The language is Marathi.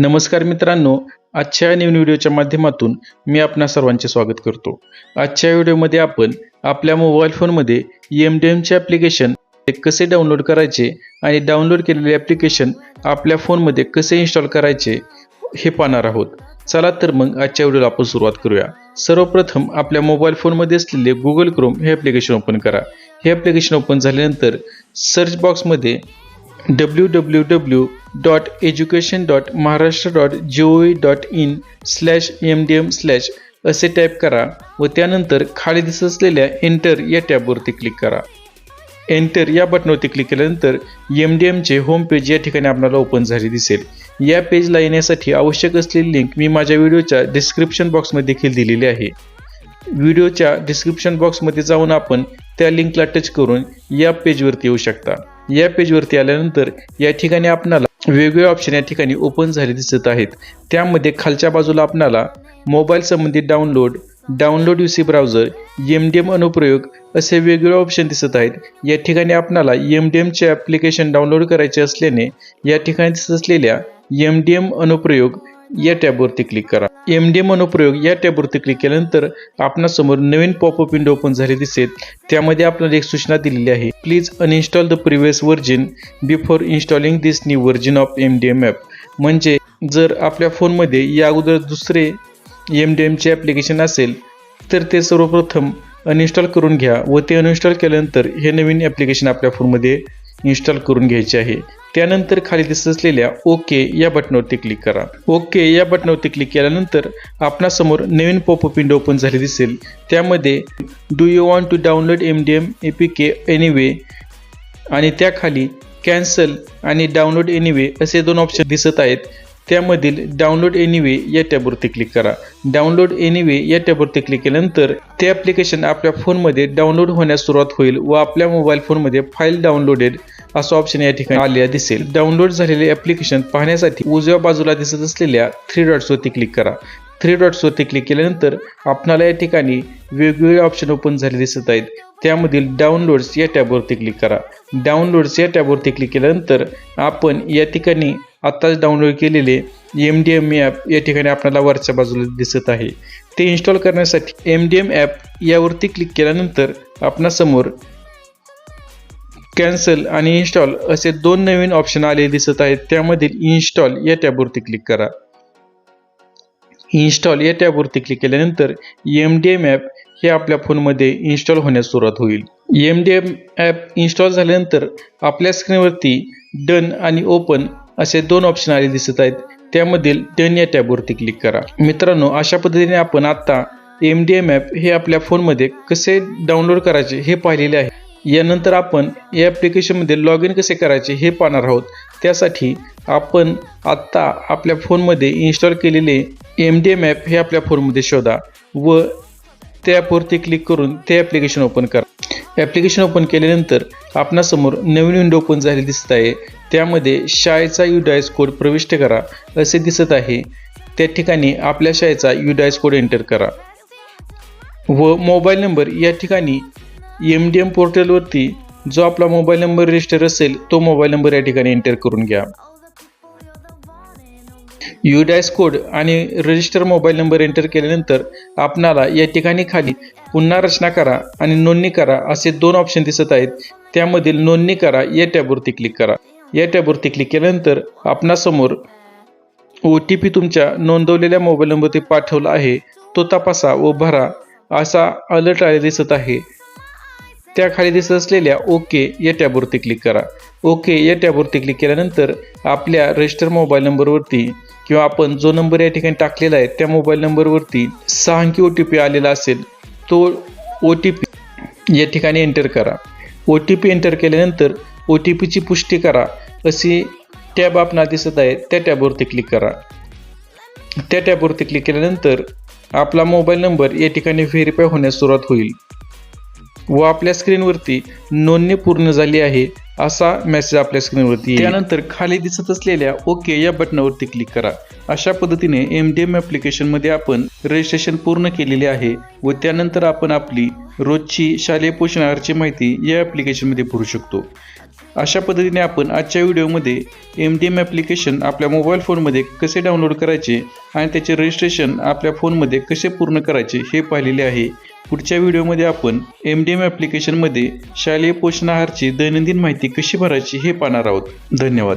नमस्कार मित्रांनो आजच्या नवीन व्हिडिओच्या माध्यमातून मी आपणा सर्वांचे स्वागत करतो. आजच्या व्हिडिओमध्ये आपण आपल्या मोबाईल फोनमध्ये एम डी एमचे ॲप्लिकेशन कसे डाउनलोड करायचे आणि डाउनलोड केलेले ॲप्लिकेशन आपल्या फोनमध्ये कसे इन्स्टॉल करायचे हे पाहणार आहोत. चला तर मग आजच्या व्हिडिओला आपण सुरुवात करूया. सर्वप्रथम आपल्या मोबाईल फोनमध्ये असलेले गुगल क्रोम हे ॲप्लिकेशन ओपन करा. हे ॲप्लिकेशन ओपन झाल्यानंतर सर्च बॉक्समध्ये W W W dot education dot Maharashtra dot G O V dot in slash M D M slash असे टाईप करा व त्यानंतर खाली दिसत असलेल्या एंटर या टॅबवरती क्लिक करा. एंटर या बटनवरती क्लिक केल्यानंतर एम डी एमचे होम पेज या ठिकाणी आपल्याला ओपन झाले दिसेल. या पेजला येण्यासाठी आवश्यक असलेली लिंक मी माझ्या व्हिडिओच्या डिस्क्रिप्शन बॉक्समध्ये देखील दिलेली आहे. व्हिडिओच्या डिस्क्रिप्शन बॉक्समध्ये जाऊन आपण त्या लिंकला टच करून या पेजवरती येऊ शकता. या पेजवरती आल्यानंतर या ठिकाणी आपणाला वेगवेगळे ऑप्शन या ठिकाणी ओपन झाले दिसत आहेत. त्यामध्ये खालच्या बाजूला आपणाला मोबाईल संबंधित download download U C browser M D M अनुप्रयोग असे वेगवेगळे ऑप्शन दिसत आहेत. या ठिकाणी आपणाला एम डी एमचे ॲप्लिकेशन डाउनलोड करायचे असल्याने या ठिकाणी दिसत असलेल्या एम डी एम अनुप्रयोग या टॅबवरती क्लिक करा. एम डी एम अनुप्रयोग या टॅबवरती क्लिक केल्यानंतर आपणासमोर नवीन पॉपअप विंडो ओपन झाले दिसेल. त्यामध्ये आपल्याला एक सूचना दिलेली आहे. Please uninstall the previous version before installing this new version of M D M app म्हणजे जर आपल्या फोनमध्ये या अगोदर दुसरे एम डी एमचे ॲप्लिकेशन असेल तर ते सर्वप्रथम अनइन्स्टॉल करून घ्या व ते अनइन्स्टॉल केल्यानंतर हे नवीन ॲप्लिकेशन आपल्या फोनमध्ये इन्स्टॉल करून घ्यायचे आहे. त्यानंतर खाली दिसत असलेल्या ओके या बटनावरती क्लिक करा. ओके या बटनावरती क्लिक केल्यानंतर आपणासमोर नवीन पॉपअप विंडो ओपन झाली दिसेल. त्यामध्ये do you want to download M D M A P K anyway आणि त्याखाली कॅन्सल आणि डाउनलोड एनिवे असे दोन ऑप्शन दिसत आहेत. त्यामधील डाउनलोड एनिवे या टॅबवरती क्लिक करा. डाउनलोड एनिवे या टॅबवरती क्लिक केल्यानंतर ते ॲप्लिकेशन आपल्या फोनमध्ये डाउनलोड होण्यास सुरुवात होईल व आपल्या मोबाईल फोनमध्ये फाईल डाउनलोडेड असं ऑप्शन या ठिकाणी आलेला दिसेल. डाउनलोड झालेले ॲप्लिकेशन पाहण्यासाठी उजव्या बाजूला दिसत असलेल्या थ्री डॉट्सवरती क्लिक करा. थ्री डॉट्सवरती क्लिक केल्यानंतर आपणाला या ठिकाणी वेगवेगळे ऑप्शन ओपन झाले दिसत आहेत. त्यामधील डाउनलोड्स या टॅबवरती क्लिक करा. डाउनलोड्स या टॅबवरती क्लिक केल्यानंतर आपण या ठिकाणी आत्ताच डाउनलोड केलेले एम डी एम ॲप या ठिकाणी आपल्याला वरच्या बाजूला दिसत आहे. ते इन्स्टॉल करण्यासाठी एम डी एम ॲप यावरती क्लिक केल्यानंतर आपणासमोर कॅन्सल आणि इन्स्टॉल असे दोन नवीन ऑप्शन आले दिसत आहेत. त्यामधील इन्स्टॉल या टॅबवरती क्लिक करा. इन्स्टॉल या टॅबवरती क्लिक केल्यानंतर एम डी एम ॲप हे आपल्या फोनमध्ये इन्स्टॉल होण्यास सुरुवात होईल. M D M app install झाल्यानंतर आपल्या स्क्रीनवरती डन आणि ओपन असे दोन ऑप्शन आले दिसत आहेत. त्यामधील डन या टॅबवरती क्लिक करा. मित्रांनो अशा पद्धतीने आपण आत्ता एम डी एम ॲप हे आपल्या फोनमध्ये कसे डाउनलोड करायचे हे पाहिलेले आहे. यानंतर आपण या ॲप्लिकेशनमध्ये लॉग इन कसे करायचे हे पाहणार आहोत. त्यासाठी आपण आत्ता आपल्या फोनमध्ये इन्स्टॉल केलेले एम डी एम ॲप हे आपल्या फोनमध्ये शोधा व त्या ॲपवरती क्लिक करून ते ॲप्लिकेशन ओपन करा. ॲप्लिकेशन ओपन केल्यानंतर आपणासमोर नवीन विंडो ओपन झाली दिसत आहे. त्यामध्ये शाळेचा युडायस कोड प्रविष्ट करा असे दिसत आहे. त्या ठिकाणी आपल्या शाळेचा युडायस कोड एंटर करा. व मोबाईल नंबर या ठिकाणी एम डी एम पोर्टलवरती जो आपला मोबाईल नंबर रजिस्टर असेल तो मोबाईल नंबर या ठिकाणी एंटर करून घ्या. युडायस कोड आणि रजिस्टर मोबाईल नंबर एंटर केल्यानंतर आपणाला या ठिकाणी खाली पुन्हा रचना करा आणि नोंदणी करा असे दोन ऑप्शन दिसत आहेत. त्यामधील नोंदणी करा या टॅबवरती क्लिक करा. या टॅबवरती क्लिक केल्यानंतर आपणासमोर ओ टी पी तुमच्या नोंदवलेल्या मोबाईल नंबरवरती पाठवला आहे. तो तपासा व भरा. असा अलर्ट आले दिसत आहे. त्याखाली दिसत असलेल्या ओके या टॅबवरती क्लिक करा. ओके या टॅबवरती क्लिक केल्यानंतर आपल्या रजिस्टर मोबाईल नंबरवरती किंवा आपण जो नंबर या ठिकाणी टाकलेला आहे त्या मोबाईल नंबरवरती सहा अंकी ओ टी पी आलेला असेल तो ओ टी पी या ठिकाणी एंटर करा. ओ टी पी एंटर केल्यानंतर ओ टी पीची पुष्टी करा. अशी टॅब आपणा दिसत आहे त्या टॅबवरती क्लिक करा. त्या टॅबवरती क्लिक केल्यानंतर आपला मोबाईल नंबर या ठिकाणी व्हेरीफाय होण्यास सुरुवात होईल. व आपल्या स्क्रीनवरती नोंदणी पूर्ण झाली आहे असा मेसेज आपल्या स्क्रीनवरती त्यानंतर खाली दिसत असलेल्या ओके या बटनावरती क्लिक करा. अशा पद्धतीने एम डी एम ॲप्लिकेशनमध्ये आपण रजिस्ट्रेशन पूर्ण केलेले आहे व त्यानंतर आपण आपली रोजची शालेय पोषण आहारची माहिती या ॲप्लिकेशनमध्ये भरू शकतो. अशा पद्धतीने आपण आजच्या व्हिडिओमध्ये एम डी एम ॲप्लिकेशन आपल्या मोबाईल फोनमध्ये कसे डाउनलोड करायचे आणि त्याचे रजिस्ट्रेशन आपल्या फोनमध्ये कसे पूर्ण करायचे हे पाहिलेले आहे. पुढच्या व्हिडिओमध्ये आपण एम डी एम ॲप्लिकेशनमध्ये शालेय पोषण आहारची दैनंदिन माहिती कशी भरायची हे पाहणार आहोत. धन्यवाद.